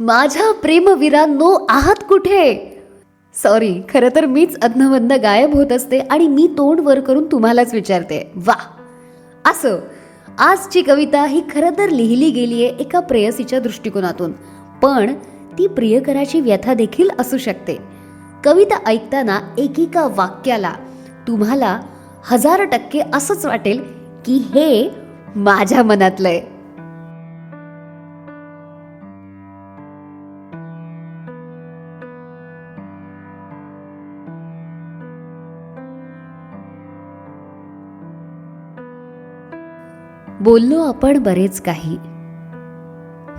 माझ्या प्रेमवीरांनो आहात कुठे? सॉरी खरं तर मीच अधनवंद गायब होत असते आणि मी तोंड वर करून तुम्हालाच विचारते. वा असं आजची कविता ही खरं तर लिहिली गेली आहे एका प्रेयसीच्या दृष्टिकोनातून. पण ती प्रियकराची व्यथा देखील असू शकते. कविता ऐकताना एकेका वाक्याला तुम्हाला हजार टक्के असंच वाटेल की हे माझ्या मनातलं आहे बोललो आपण बरेच काही.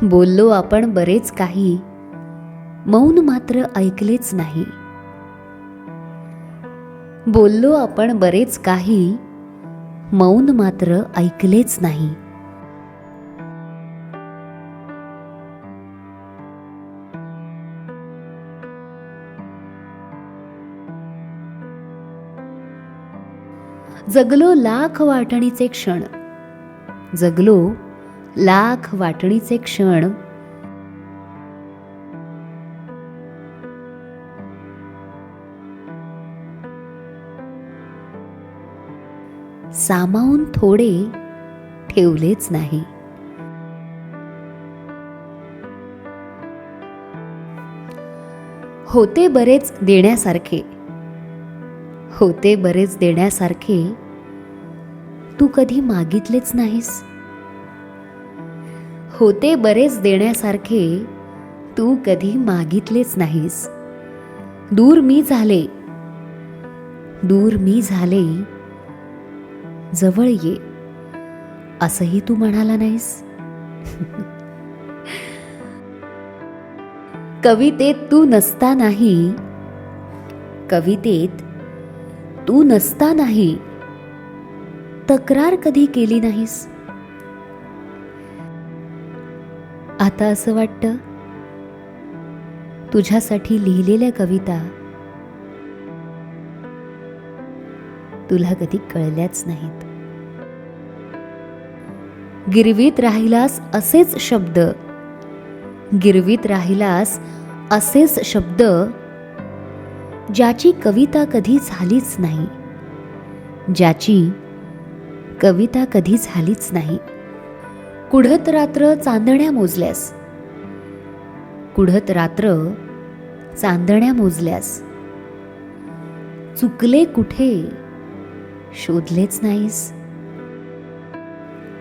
बोललो आपण बरेच काही. मौन मात्र ऐकलेच नाही. बोललो आपण बरेच काही. मौन मात्र ऐकलेच नाही. जगलो लाख वाटणीचे क्षण. जगलो लाख वाटणीचे क्षण. सामावून थोडे ठेवलेच नाही. होते बरेच देण्यासारखे. होते बरेच देण्यासारखे तू कधी मागितलेच नाहीस. होते बरेच देण्यासारखे तू कधी मागितलेच नाहीस. दूर मी झाले. दूर मी झाले. जवळ ये. असंही तू म्हणाला नाहीस. कवितेत तू नसता नाही. कवितेत तू नसता नाही. तक्रार कधी केली नाहीस? आता असं वाटतं तुझ्यासाठी लिहिलेल्या कविता तुला कधी कळल्याच नाहीत. गिरवीत राहिलास असेच शब्द गिरवीत राहिलास असेच शब्द ज्याची कविता कधी झालीच नाही ज्याची कविता कधी झालीच नाही. कुढत रात्र चांदण्या मोजल्यास. कुढत रात्र चांदण्या मोजल्यास. चुकले कुठे? शोधलेच नाहीस.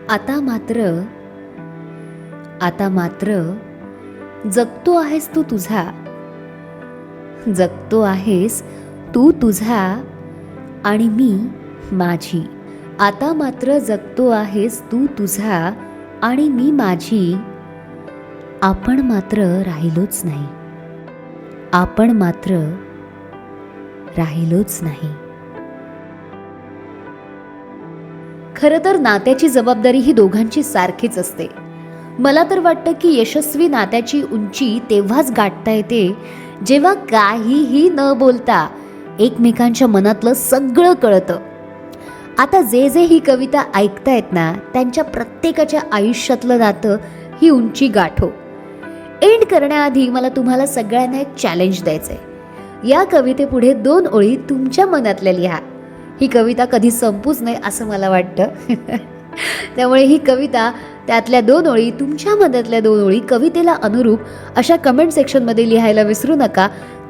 आता मात्र आता मात्र जगतो आहेस तू तुझा. जगतो आहेस तू तुझा आणि मी माझी. आता मात्र जगतो आहेस तू तुझा आणि मी माझी. आपण मात्र राहिलोच नाही. आपण मात्र राहिलोच नाही. खरं तर नात्याची जबाबदारी ही दोघांची सारखीच असते. मला तर वाटतं की यशस्वी नात्याची उंची तेव्हाच गाठता येते जेव्हा काहीही न बोलता एकमेकांच्या मनातलं सगळं कळतं. आता जे जे ही कविता ऐकतायत ना त्यांच्या प्रत्येकाच्या आयुष्यातलं नातं ही उंची गाठो. एंड करण्याआधी मला तुम्हाला सगळ्यांना एक चॅलेंज द्यायचंय. या कवितेपुढे दोन ओळी तुमच्या मनातल्या लिहा. ही कविता कधी संपूच नाही असं मला वाटतं. त्यामुळे ही कविता त्यातल्या दोन ओळी तुमच्या मनातल्या दोन ओळी कवितेला अनुरूप अशा कमेंट सेक्शनमध्ये लिहायला विसरू नका.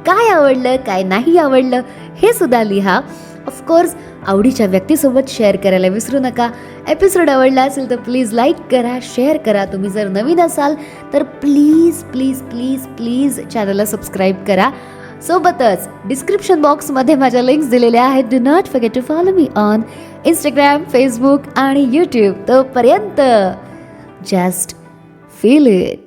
काय आवडलं काय नाही आवडलं हे सुद्धा लिहा. ऑफकोर्स आवडीच्या व्यक्तीसोबत शेअर करायला विसरू नका. एपिसोड आवडला असेल तर प्लीज लाईक करा शेअर करा. तुम्ही जर नवीन असाल तर प्लीज प्लीज प्लीज प्लीज चॅनलला सबस्क्राईब करा. सोबतच डिस्क्रिप्शन बॉक्समध्ये माझ्या लिंक्स दिलेल्या आहेत. Do not forget to follow me on Instagram Facebook आणि यूट्यूब तोपर्यंत जस्ट फील इट